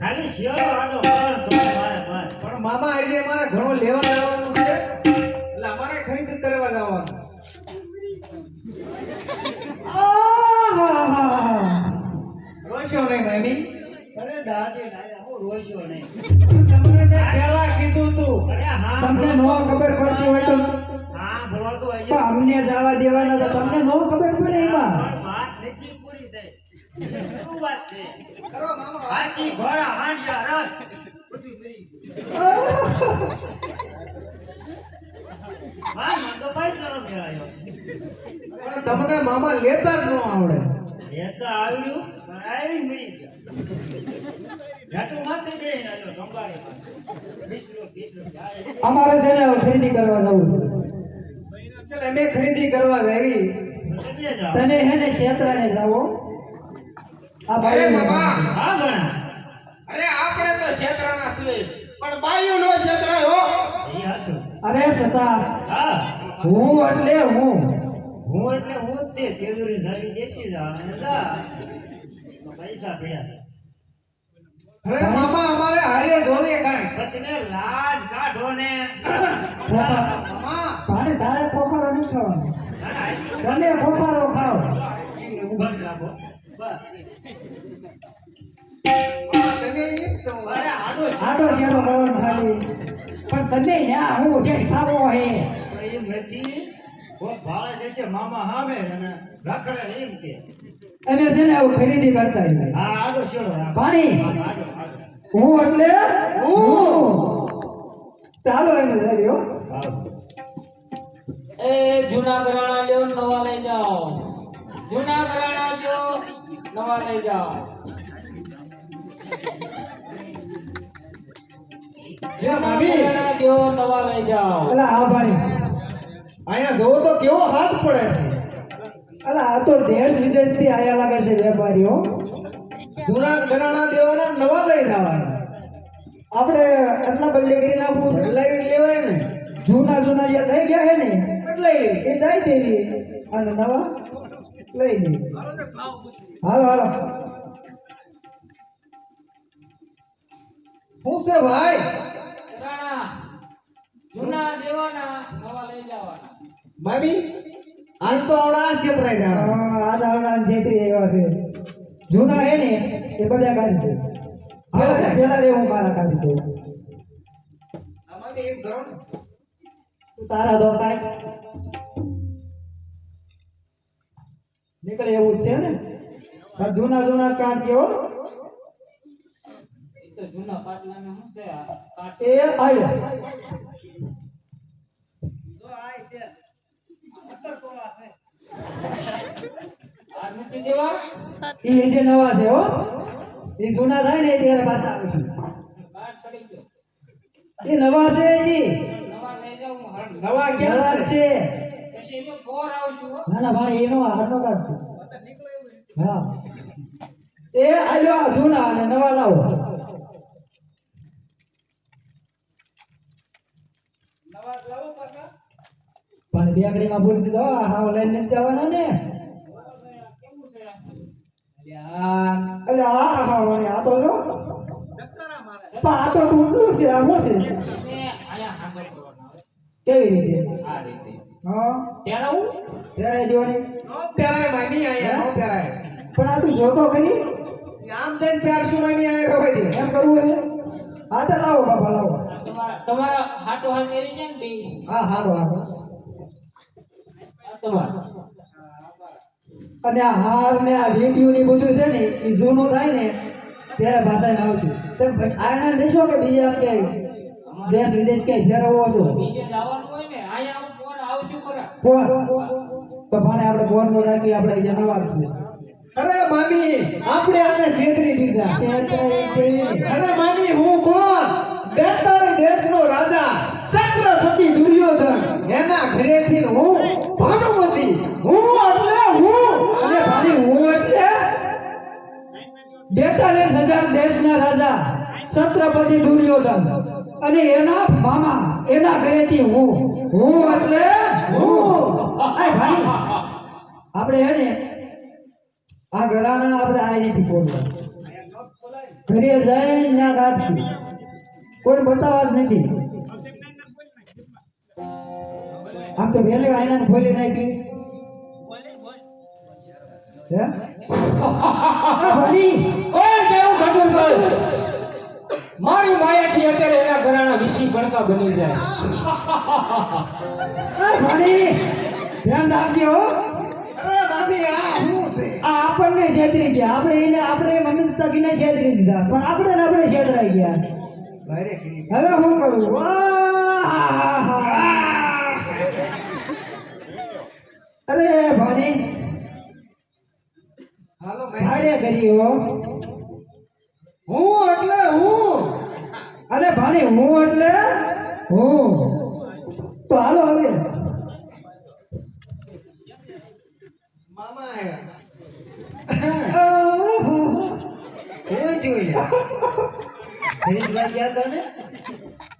ખાલી શિયાળો આડો પણ તો મારે બસ પણ મામા આજે મારે ઘણો લેવા જવાનું છે. એટલે અમારે ખરીદ કરવા જવાનું. રોશો નહીં મામી અરે દાદી દાદા હું રોઈશો નહીં. તમને મેં પહેલા કીધું તું. અરે હા તમને નો ખબર પડતી હોય તો. હા બોલો તો અમને જવા દેવાના તો તમને નો ખબર પડે એમાં. વાત નથી પૂરી થઈ. શું વાત છે? હાથી ઘોડા હાંડિયા રથ. બધું મરી ગયું તમને મામા લેતા જ ન આવડે. લેતા તો આવ્યું પણ આવી મળી ગયા. અમારે છે ને ખરીદી કરવા જવું છે. અમે ખરીદી કરવા જાવી. તમે હે ને ક્ષેત્ર ને જાઓ. અરે ભાઈ મામા હા ભણા અરે આપણે તો ક્ષેત્રના છીએ પણ બાયું નો ક્ષેત્ર હો અરે છતા હા. હું એટલે હું. હું એટલે હું જ તે તેજુરી ધારી દેતી જા અને જા. તો પૈસા ભેળા અરે મામા અમારે હારે જોવે કાઈ. સચને લાજ કાઢો ને. મામા તારે તારે ખોખરો નહીં ખાવાનો તમે ખોખારો ખાઓ ઊભા જ રાખો બસ તમે એક છો અરે હું ખરીદી કરતા પાણી. હું એટલે? હું. ચાલો એમ રહ્યો એ જૂના ઘરાણા લ્યો નવા લઈ જાઓ. જૂના ઘરાણા લ્યો, નવા લઈ જાઓ. અહીંયા જોવો તો કેવો હાથ પડે અલા આ તો દેશ વિદેશથી આયા લાગે છે વેપારીઓ. જૂના ઘરાણા દેવાના નવા લઈ જવાના. આપણે એટલા બદલે કરી નાખવું. બદલાવી લેવાય ને. જૂના જૂના જે થઈ ગયા છે ને બદલાઈ એ દઈ દેવી અને નવા લઈ લે. હાલો હાલો. શું છે ભાઈ? ઘરાણા જૂના દેવાના નવા લઈ જવાના. મામી આજ તો આવડા છેતરાઈ જવાના હા, આ દાવડા છેતરી એવા છે. જૂના હે ને એ બધા કાઢી દે. પેલા રે હું મારા કાઢી દઉં મામી એમ કરો ને. તું તારા દો કાઢ નીકળે એવું જ છે ને. જૂના જૂના કાઢ એ તો જૂના પાટલાના શું છે આ કાટ એ આવ્યો આ નથી દેવા એ જે નવા છે હો એ જૂના થાય ને ત્યારે પાછા આવે છે કાટ પડી ગયો એ નવા છે ઈ નવા લઈ જાઉં હું હાલ નવા નવા ક્યાં જ છે છે પછી એનો ફોર આવશું હો. ના ના ભાઈ એનો હારનો કાઢતો હા એ આવ્યો આ જૂના અને નવા લાવો પણ બેકડીમાં બોલી દીધો હા લઈને નથી જવાના ને? છે અરે આ હા વળી આ તો જો. પણ આ તો ટૂંકું છે આ શું છે? આયા. કેવી રીતે? આ રીતે હા. ત્યારે હું ત્યારે જોવાની નો પહેરાય મામી અહીંયા નો પહેરાય પણ આ તું જોતો ખરી? આમ જઈને પહેરશું મામી અહીંયા રવાઈ દે એમ કરવું છે હા તો લાવો બાપા લાવો. તમારા હાટો હાથ મેરી છે ને હા હારો હારો. અને આ હાર ને આ રેડિયો ને બધું છે ને એ જૂનું થાય ને ત્યારે ભાષામાં આવશું. તેમ આના દેશો કે બીજા કે દેશ વિદેશ કે ફેરવવો છો? ને તો ભાણે આપણે ફોન નો રાખી આપણે નવા છે. અરે મામી આપણે આને છેતરી દીધા. અરે મામી હું કોણ? બેતાળી દેશનો રાજા છત્રપતિ દુર્યોધન. એના ઘરેથી હું ભાનુમતી. હું એટલે હું. અને ભાઈ હું એટલે બેતાલીસ હજાર દેશના રાજા, છત્રપતિ દુર્યોધન. અને એના મામા, એના ઘરેથી હું. હું એટલે હું. આય ભાઈ, આપણે હે આ ઘરાના આપણે આ નથી બોલવા ઘરે જાય ના રાખશું કોઈ બતાવવા જ નથી. આમ તો વેલી આઈના ખોલી નાખી. ભાણી. મારી માયાથી અત્યારે એના ઘરાણા વિસી ભણકા બની જાય. આ ધ્યાન રાખજો. આપણને છેતરી ગયા. આપણે એને આપણે મમ્મી તકીને છેતરી દીધા. પણ આપણે આપણે છેતરાઈ ગયા. હવે હું કરું? વાહ! અરે ભાણી. હાલો ભાઈ ભારે કરી હો હું એટલે હું. અરે ભાણી હું એટલે હું. તો હાલો હવે. મામા આવ્યા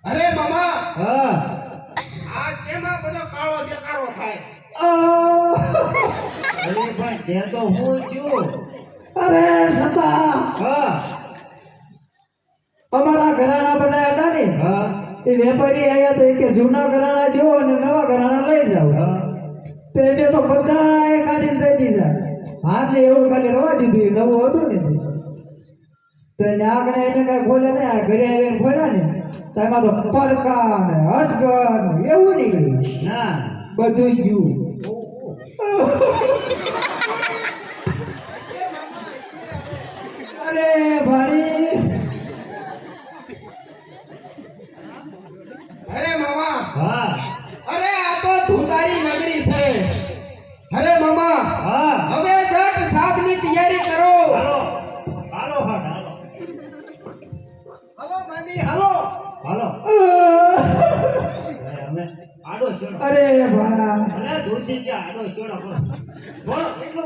અરે મામા! હા. ત્યાં તો હું છું. અરે સતા હા. અમારા ઘરાણા બધા હતા ને હા. એ વેપારી આવ્યા તો કે જૂના ઘરાણા જો અને નવા ઘરાણા લઈ હા. તો એને તો બધા એ કાઢીને દઈ દીધા. હાથને એવું ખાલી રવા દીધું નવું હતું ને. તો એને આગળ એને કઈ ખોલે ને ઘરે આવીને ખોલ્યા ને તો એમાં તો પડકા ને ને એવું નીકળ્યું. ના. બધું ગયું અરે ભાણી અરે મામા. હા. અરે આ તો ધુતારી નગરી છે. અરે મામા. હા. હવે જટ સાબની તૈયારી કરો. હાલો. હાલો હાલો. હાલો મામી હાલો હાલો અરે અમે આડો છોડો અરે આડો છોડો બોલો એટલો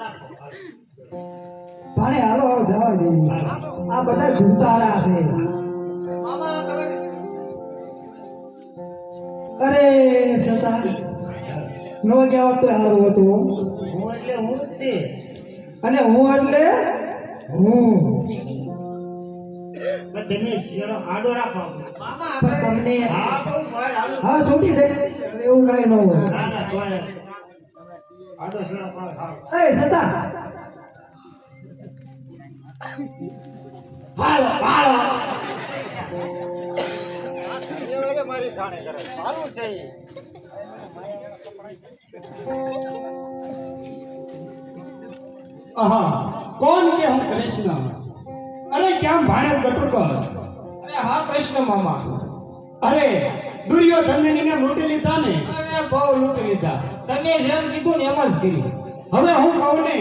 રાખો. ભાણે હાલો હાલો જવા દે. આ બધા ધૂતારા છે. અરે સતા નો જવાબ તો સારું હતું. હું એટલે હું અને હું એટલે હું. તમે શેરો આડો રાખો પણ તમને હા બહુ ભાઈ હાલો. હા છૂટી દે. એવું કઈ ન હોય. ના ના તોય આડો છોડો પણ હાલો એ સતા હાલો હાલો આહા કોણ કે હું કૃષ્ણ? અરે કેમ ભાણેજ બટુકસ અરે હા કૃષ્ણ મામા. અરે દુર્યોધનને ને લૂંટી લીધા ને? અરે બહુ લૂંટી લીધા. તમે જેમ કીધું ને એમ જ કર્યું હવે હું કહું ને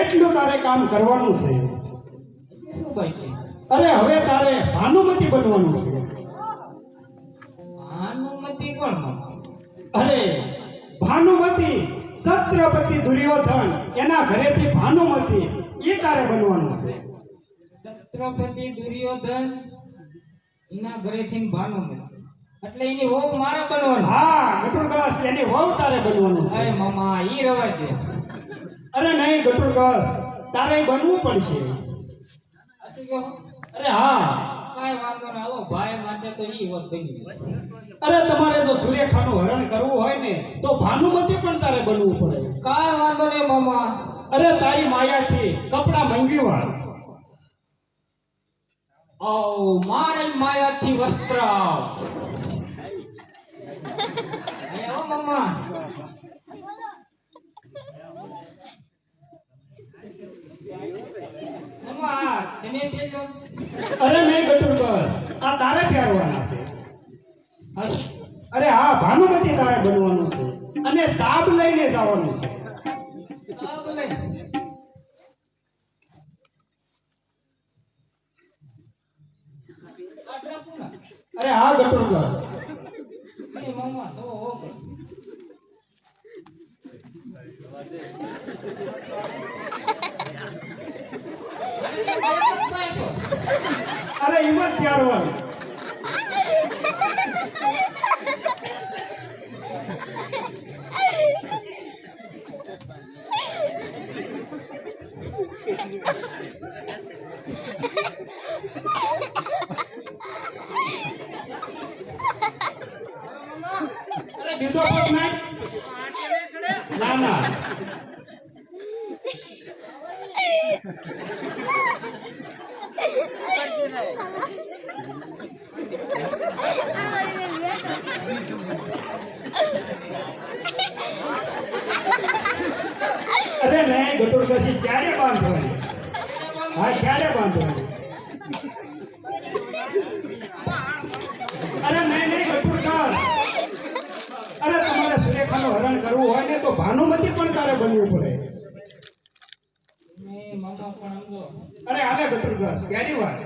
એટલું તારે કામ કરવાનું છે. અરે હવે તારે ભાનુમતી બનવાનું છે. ભાનુમતી કોણ અરે ભાનુમતી છત્રપતિ દુર્યોધન એના ઘરેથી ભાનુમતી એ તારે બનવાનું છે. છત્રપતિ દુર્યોધન એના ઘરેથી ભાનુમતી એટલે એની વહુ મારે બનવાનું. હા ગટુરદાસ એની વહુ તારે બનવાનું અરે મામા ઈ રવા દે અરે નહીં ગટુરદાસ તારે બનવું પડશે. અરે હા. અરે તમારે જો સુરેખાનું હરણ કરવું હોય ને તો ભાનુમતી પણ તારે બનવું પડે. કાંઈ વાંધો નહીં મામા. અરે તારી માયાથી કપડા મંગી વાળ ઓ મારે માયાથી વસ્ત્ર અરે નહીં ગટુરકસ આ તારે પહેરવાના છે. અરે હા ભાનુમતી તારે બનવાનું છે. અને સાબ લઈને જવાનું છે. અરે હા કરે અરે હિંમત ત્યાર હોય Thank બીજો ના ના અરે નહીં ગટુડ કશી ક્યારે બાંધવાની? હા ક્યારે બાંધવાની? બનવું પડે. અરે આલે ગટુડ કર વાત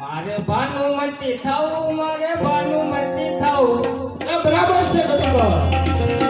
મારે ભાનુમતી થવું મારે ભાનુમતી મતી એ બરાબર છે ગટુડ